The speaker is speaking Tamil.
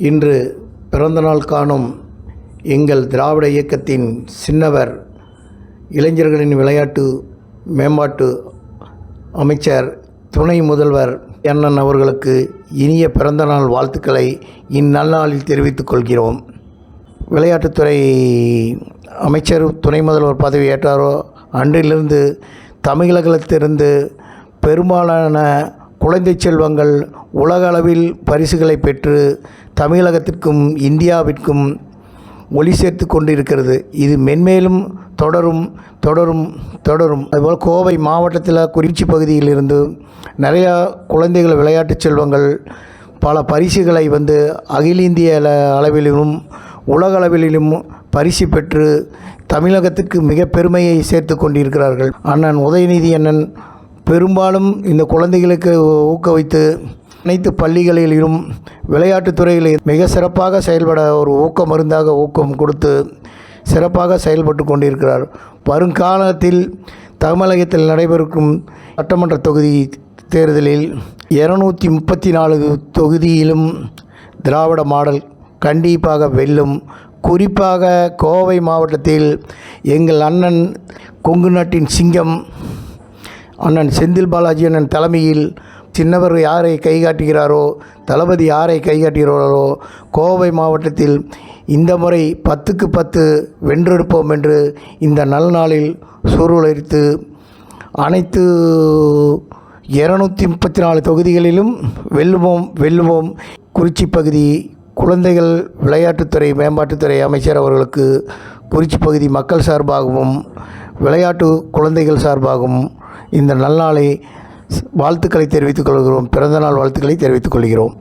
இன்று பிறந்தநாள் காணும் எங்கள் திராவிட இயக்கத்தின் சின்னவர் இளைஞர்களின் விளையாட்டு மேம்பாட்டு அமைச்சர் துணை முதல்வர் அண்ணன் அவர்களுக்கு இனிய பிறந்தநாள் வாழ்த்துக்களை இந்நன்னாளில் தெரிவித்துக் கொள்கிறோம். விளையாட்டுத்துறை அமைச்சர் துணை முதல்வர் பதவி ஏற்றாரோ அன்றிலிருந்து தமிழகத்திலிருந்து பெரும்பாலான குழந்தை செல்வங்கள் உலக அளவில் பரிசுகளை பெற்று தமிழகத்திற்கும் இந்தியாவிற்கும் ஒளி சேர்த்து கொண்டிருக்கிறது. இது மென்மேலும் தொடரும் தொடரும் தொடரும். அதுபோல் கோவை மாவட்டத்தில் குறிச்சி பகுதியிலிருந்து நிறையா குழந்தைகள் விளையாட்டு செல்வங்கள் பல பரிசுகளை வந்து அகில இந்திய அளவிலும் உலக அளவிலும் பரிசு பெற்று தமிழகத்துக்கு மிக பெருமையை சேர்த்து கொண்டிருக்கிறார்கள். அண்ணன் உதயநிதி அண்ணன் பெரும்பாலும் இந்த குழந்தைகளுக்கு ஊக்குவித்து அனைத்து பள்ளிகளிலும் விளையாட்டுத்துறையில் மிக சிறப்பாக செயல்பட ஒரு ஊக்க மருந்தாக ஊக்கம் கொடுத்து சிறப்பாக செயல்பட்டு கொண்டிருக்கிறார். வருங்காலத்தில் தமிழகத்தில் நடைபெறும் சட்டமன்ற தொகுதி தேர்தலில் இருநூற்றி முப்பத்தி நாலு தொகுதியிலும் திராவிட மாடல் கண்டிப்பாக வெல்லும். குறிப்பாக கோவை மாவட்டத்தில் எங்கள் அண்ணன் கொங்கு நாட்டின் சிங்கம் அண்ணன் செந்தில் பாலாஜி அண்ணன் தலைமையில் சின்னவர் யாரை கைகாட்டுகிறாரோ தளபதி யாரை கைகாட்டுகிறாரோ கோவை மாவட்டத்தில் இந்த முறை பத்துக்கு பத்து வென்றெடுப்போம் என்று இந்த நல்நாளில் சூறுவலைத்து அனைத்து இருநூற்றி முப்பத்தி நாலு தொகுதிகளிலும் வெல்லுவோம் வெல்லுவோம் குறிச்சி பகுதி குழந்தைகள் விளையாட்டுத்துறை மேம்பாட்டுத்துறை அமைச்சர் அவர்களுக்கு குறிச்சி பகுதி மக்கள் சார்பாகவும் விளையாட்டு குழந்தைகள் சார்பாகவும் இந்த நல்நாளை வாழ்த்துக்களை தெரிவித்துக் கொள்கிறோம். பிறந்தநாள் வாழ்த்துக்களை தெரிவித்துக் கொள்கிறோம்.